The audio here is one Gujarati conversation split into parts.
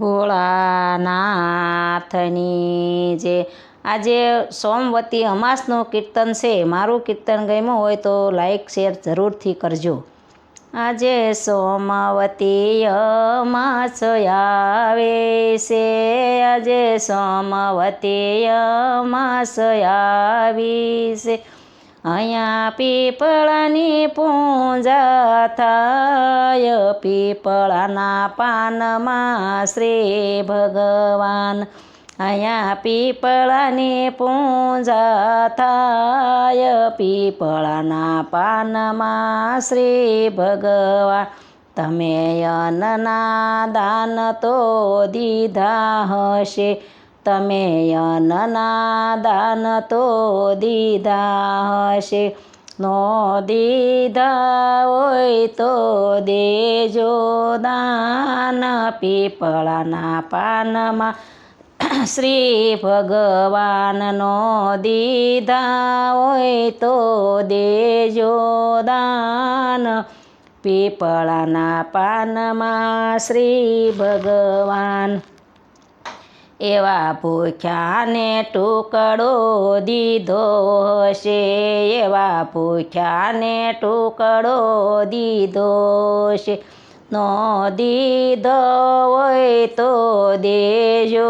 ભોળાનાથની જે આજે સોમવતી અમાસનું કીર્તન છે, મારું કીર્તન ગમ્યું હોય તો લાઈક શેર જરૂરથી કરજો. આજે સોમવતી અમાસ આવે છે, આજે સોમવતી અમાસ આવી છે. અહીંયા પીપળાની પૂંજા થાય. પીપળાના પાનમાં શ્રી ભગવાન અહીંયા પીપળાની પૂંજા થાય. પીપળાના પાનમાં શ્રી ભગવાન તમે અન્નના દાન તો દીધા હશે. તમે અન્નના દાન તો દીધા હશે. નો દીધા હોય તો દેજો દાન. પીપળાના પાનમાં શ્રી ભગવાનનો દીધા હોય તો દેજો દાન. પીપળાના પાનમાં શ્રી ભગવાન એવા ભૂખ્યાને ટુકડો દીધો હશે, એવા ભૂખ્યાને ટુકડો દીધો છે નો દીધો હોય તો દેજો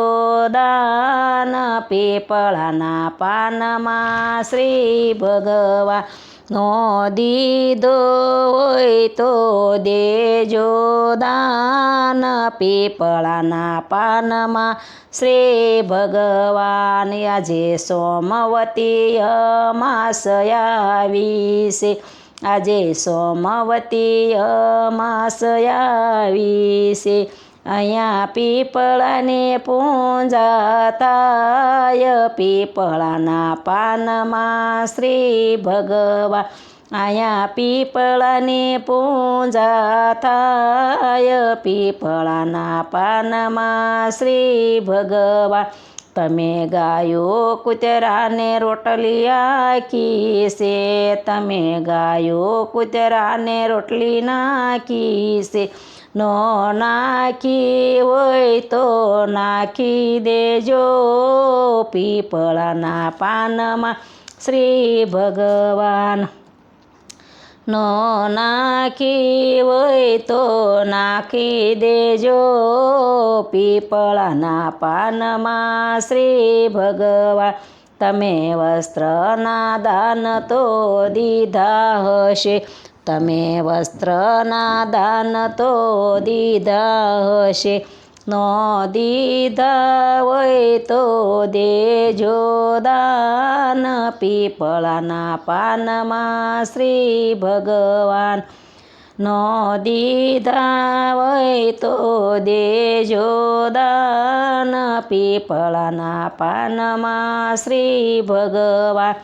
દાન, પીપળાના પાનમાં શ્રી ભગવાન નો દીધો હોય તો દેજો દાન. પીપળાના પાનમાં શ્રી ભગવાન આજે સોમવતી અમાસ આવી છે આજે સોમવતી અમાસ આવી છે અહીંયા પીપળાને પૂંજાતાય. પીપળાના પાનમાં શ્રી ભગવાન. અહીંયા પીપળાની પૂંજાતાય. પીપળાના પાનમાં શ્રી ભગવાન. તમે ગાયો કૂતરાને રોટલી આખી છે. તમે ગાયો કૂતરાને રોટલી નાખી છે. નો નાખી હોય તો નાખી દેજો. પીપળાના પાનમાં શ્રી ભગવાન નો નાખી હોય તો નાખી દેજો. પીપળાના પાનમાં શ્રી ભગવાન તમે વસ્ત્રના દાન તો દીધા હશે. તમે વસ્ત્રના દાન તો દીધા હશે. નો દીધા હોય તો દેજો દાન. પીપળાના પાનમાં શ્રી ભગવાન. નો દીધા હોય તો દેજો દાન. પીપળાના પાનમાં શ્રી ભગવાન.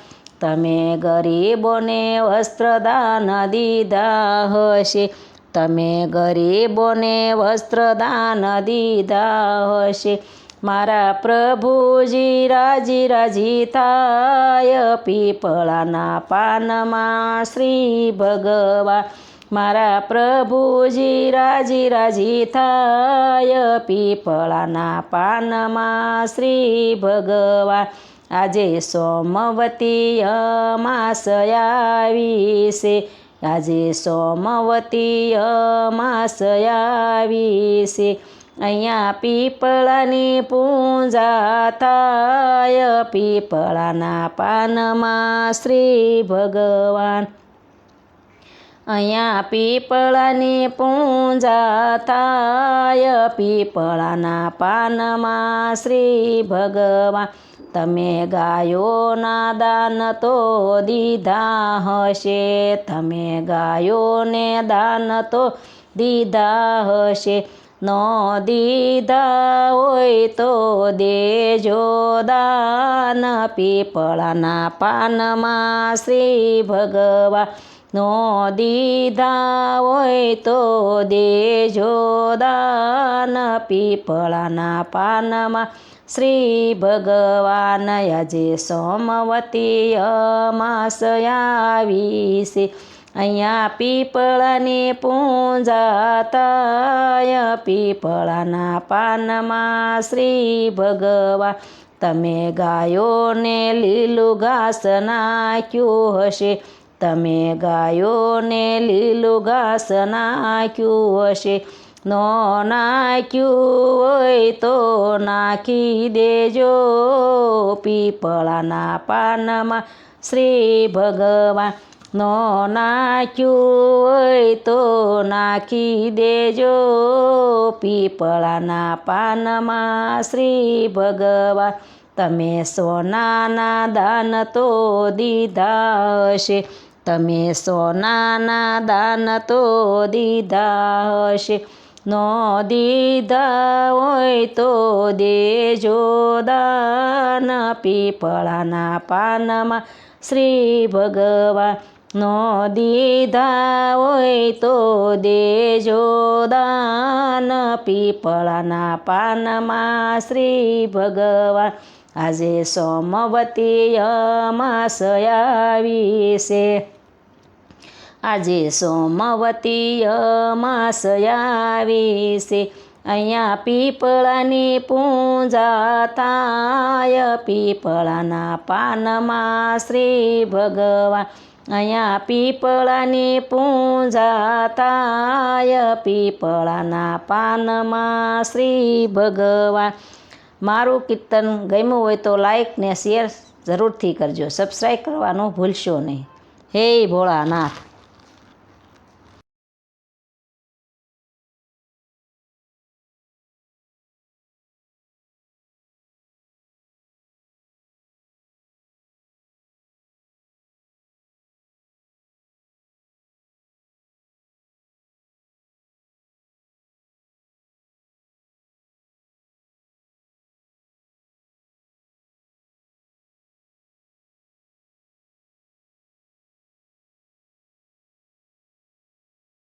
તમે ગરીબોને વસ્ત્રદાન દીધા હશે. તમે ગરીબોને વસ્ત્રદાન દીધા હશે. મારા પ્રભુજી રાજી રાજી થાય, પીપળાના પાનમાં શ્રી ભગવા મારા પ્રભુજી રાજી રાજી થાય, પીપળાના પાનમાં શ્રી ભગવાન. આજે સોમવતી અમાસ આવી છે આજે સોમવતી અમાસ આવી છે અહીંયા પીપળાની પૂજા થાય. પીપળાના પાનમાં શ્રી ભગવાન. અહીંયા પીપળાની પૂજા થાય. પીપળાના પાનમાં શ્રી ભગવાન. તમે ગાયોના દાન તો દીધા હશે. તમે ગાયોને દાન તો દીધા હશે. ન દીધા હોય તો દેજો દાન. પીપળાના પાનમાં શ્રી ભગવા નો દીધા હોય તો દેજો દાન. પીપળાના પાનમાં શ્રી ભગવાન આજે સોમવતી અમાસ આવી છે અહીંયા પીપળાની પૂજા પીપળાના પાનમાં શ્રી ભગવાન. તમે ગાયોને લીલું ઘાસ નાખ્યું હશે, તમે ગાયોને લીલું ઘાસ નાખ્યું હશે. નો નાખ્યું હોય તો નાખી દેજો. પીપળાના પાનમાં શ્રી ભગવાન નો નાખ્યું હોય તો નાખી દેજો. પીપળાના પાનમાં શ્રી ભગવાન તમે સોનાના દાન તો દીધા હશે તમે સોનાના દાન તો દીધા હશે નો દીધા હોય તો દેજો દાન. પીપળાના પાનમાં શ્રી ભગવાન નો દીધા હોય તો દેજો દાન. પીપળાના પાનમાં શ્રી ભગવાન આજે સોમવતી અમાસ આવી છે આજે સોમવતી અમાસ આવી છે અહીંયા પીપળાની પૂજા થાય. પીપળાના પાનમાં શ્રી ભગવાન. અહીંયા પીપળાની પૂજા થાય. પીપળાના પાનમાં શ્રી ભગવાન. મારું કીર્તન ગમ્યું હોય તો લાઈક ને શેર જરૂરથી કરજો. સબસ્ક્રાઈબ કરવાનું ભૂલશો નહીં. હે ભોળાનાથ.